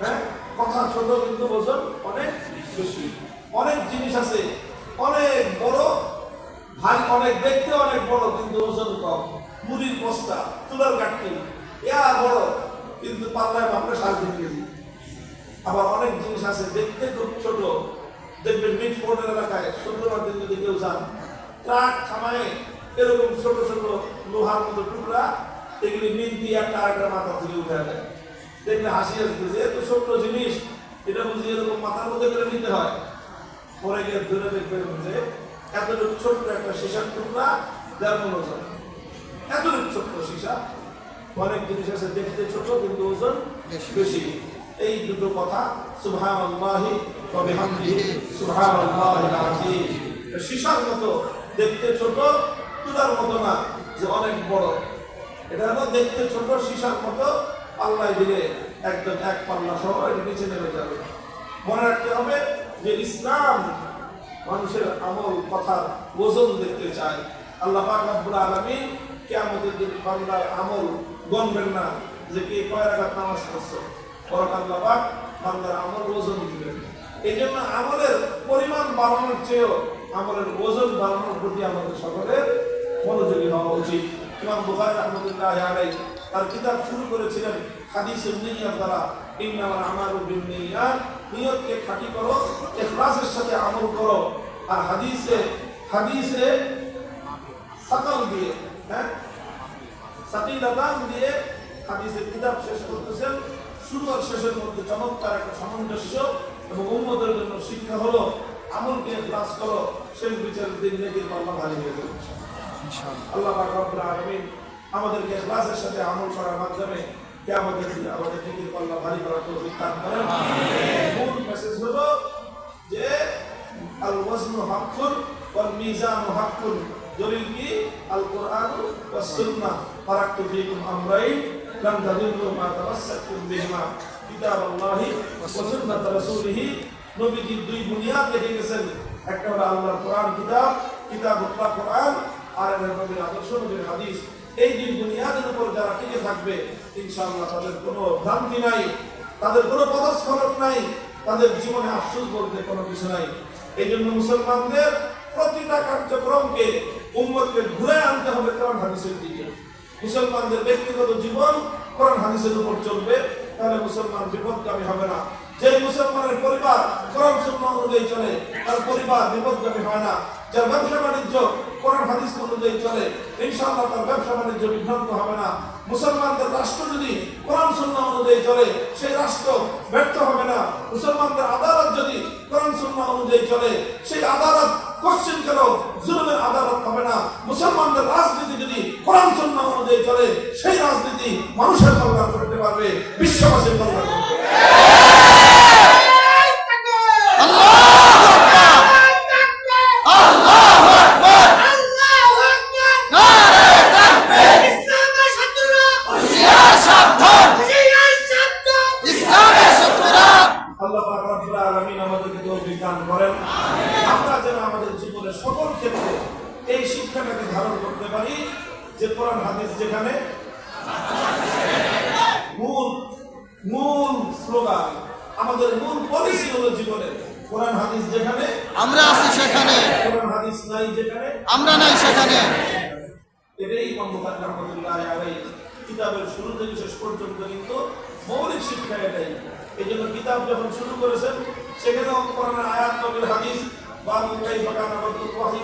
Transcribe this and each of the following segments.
হ্যাঁ কথা ছোট অনেক বেশি অনেক জিনিস আছে অনেক বড় ভারী অনেক দেখতে অনেক বড় কিন্তু ওজন কম মুড়ির বস্তা, চুলার কাটতে ইয়া বড়, কিন্তু পাল্লায় মাপলে সাড়ে তিন আবার অনেক জিনিস আছে, দেখতে খুব ছোট। দেখবেন মিট ফোর্টের এলাকায় শুক্রবার দিন যদি কেউ যান, ট্রাক থামায় এরকম ছোট ছোট লোহার মতো টুকরা এগুলি মিট দিয়ে একটা আরেকটা মাথা থেকে উঠে দেয় দেখলে হাসি আসবে যে, এত ছোট্ট জিনিস, এটা বুঝি এরকম মাথার মধ্যে করে নিতে হয়। পরে গিয়ে ধরে দেখবেন যে, এতটুকু ছোট্ট একটা সীসার টুকরা দেড় মন ওজন। এতটুকু ছোট্ট সীসা। অনেক জিনিস আছে দেখতে ছোট কিন্তু ওজন বেশি। এই দুটো কথা ওয়া বিহামদিহি সুবহানাল্লাহিল আযীম। সীসার মতো দেখতে ছোট তুলার মতো না যে অনেক বড়। এটা হলো দেখতে ছোট সীসার মতো পাল্লায় দিলে একদম এক পাল্লা সহ এটা নিচে নেমে যাবে। মনে রাখতে হবে যে ইসলাম মানুষের আমল কথার ওজন দেখতে চায়। আল্লাহ পাক রব্বুল আলামিন কিয়ামতের দিন বান্দার আমল গণবেন না যে কে কয় রাকাত নামাজ পড়ছো। বরং পাক বান্দার আমল ওজন দিবেন এই জন্য আমলের পরিমাণ বাড়ানোর চেয়েও আমলের ওজন বাড়ানোর প্রতি আমাদের সকলের মনোযোগী হওয়া উচিত। ইমাম বুখারী রাহমাতুল্লাহ আলাইহি তার কিতাব শুরু করেছিলেন হাদিসের নিয়ত দ্বারা, ইন্নামাল আমালু বিন্নিয়াত নিয়তকে খাঁটি করো ইখলাসের সাথে আমল করো। আর হাদিসে হাদিসে সাকাল দিয়ে হ্যাঁ সাকিলাতান দিয়ে হাদিসের কিতাব শেষ করতেছেন। শুরু আর শেষের মধ্যে চমৎকার একটা সামঞ্জস্য এবং উন্মতের জন্য শিক্ষা হলো আমলকে ক্লাস করো শেষ বিচারের দিন নেকির পাল্লা ভারী হয়ে যাবে। আল্লাহ রব্বুল আলামিন আমাদেরকে ইখলাসের সাথে আমল করার মাধ্যমে কিয়ামতের আমাদের নেকির পাল্লা ভারী করার তৌফিক দান করেন। মূল মেসেজ হলো যে আল ওয়াজনু হাক্কুন ওয়াল মিজানু হাক্কুন। দলিল কি? আল কোরআন ওয়াস সুন্নাহ ফারাকতু ফীকুম আমরাইন লাম তাদিল্লু মা তামাসসাকতুম বিহিমা। কিতাবাল্লাহি ওয়া সুন্নাত রাসূলিহি। নবীজি দুই বুনিয়াদ রেখে গেছেন। একটা হলো আল্লাহর কোরআন কিতাব কিতাবুল্লাহ কোরআন, আর একটা নবীর আদর্শ, নবীর হাদিস। এই দুই বুনিয়াদের উপর যারা টিকে থাকবে, ইনশাআল্লাহ তাদের কোনো ভ্রান্তি নাই, তাদের কোনো পদস্খলন নাই, তাদের জীবনে আফসোস বলতে কোনো কিছু নাই। এই জন্য মুসলমানদের প্রতিটা কার্যক্রমকে উম্মতকে ঘুরে আনতে হবে কোরআন, হাদিসের দিকে। মুসলমানদের ব্যক্তিগত জীবন কোরআন, হাদিসের উপর চলবে, তাহলে মুসলমান বিপদগামী হবে না। যে মুসলমানের পরিবার কোরআন, সুন্নাহ অনুযায়ী চলে, তার পরিবার বিপদগামী হয় না। যার ব্যবসা বাণিজ্য কোরআন, হাদিস অনুযায়ী চলে, ইনশাআল্লাহ তার ব্যবসা বাণিজ্য বিভ্রান্ত হবে না। মুসলমানদের রাষ্ট্র যদি কোরআন, সুন্নাহ অনুযায়ী চলে, সেই রাষ্ট্র ব্যর্থ হবে না। মুসলমানদের আদালত যদি কোরআন, সুন্নাহ অনুযায়ী চলে, সেই আদালত কোশ্চেন কেন জুলুমের আদালত হবে না। মুসলমানদের রাজনীতি যদি কোরআন সুন্নাহ অনুযায়ী চলে, সেই রাজনীতি মানুষের কল্যাণ করতে পারবে, বিশ্ববাসীর কল্যাণ করতে পারবে। আল্লাহ পাক আমাদেরকে তৌফিক দান করেন। আমরা যেন আমাদের জীবনের সকল ক্ষেত্রে এই শিক্ষাটাকে ধারণ করতে পারি। যে কোরআন হাদিস যেখানে মূল মূল স্লোগান আমাদের মূল পলিসি হলো জীবনের কোরআন হাদিস যেখানে আমরা আছি সেখানে। কোরআন হাদিস নাই যেখানে আমরা নাই সেখানে। এটাই ইমাম বুখারী রাহমাতুল্লাহ আলাইহি। কিতাবের শুরু থেকে শেষ পর্যন্ত কিন্তু মৌলিক শিক্ষা এটাই। এই জন্য কিতাব যখন শুরু করেছেন কোরআনের আয়াত, নবীর হাদিস, বাবু কাইফা কানা বাদুল ওয়াহি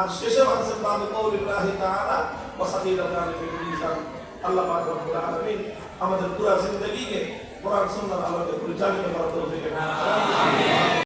আর শেষে আছেন বাবু কওলিল্লাহি তাআলা ওয়া আল্লাহ পাক রব্বুল আলামিন আমাদের পুরা জিন্দগিকে কোরআন সুন্নাহর আলোকে পরিচালিত করার তৌফিক দান করুন।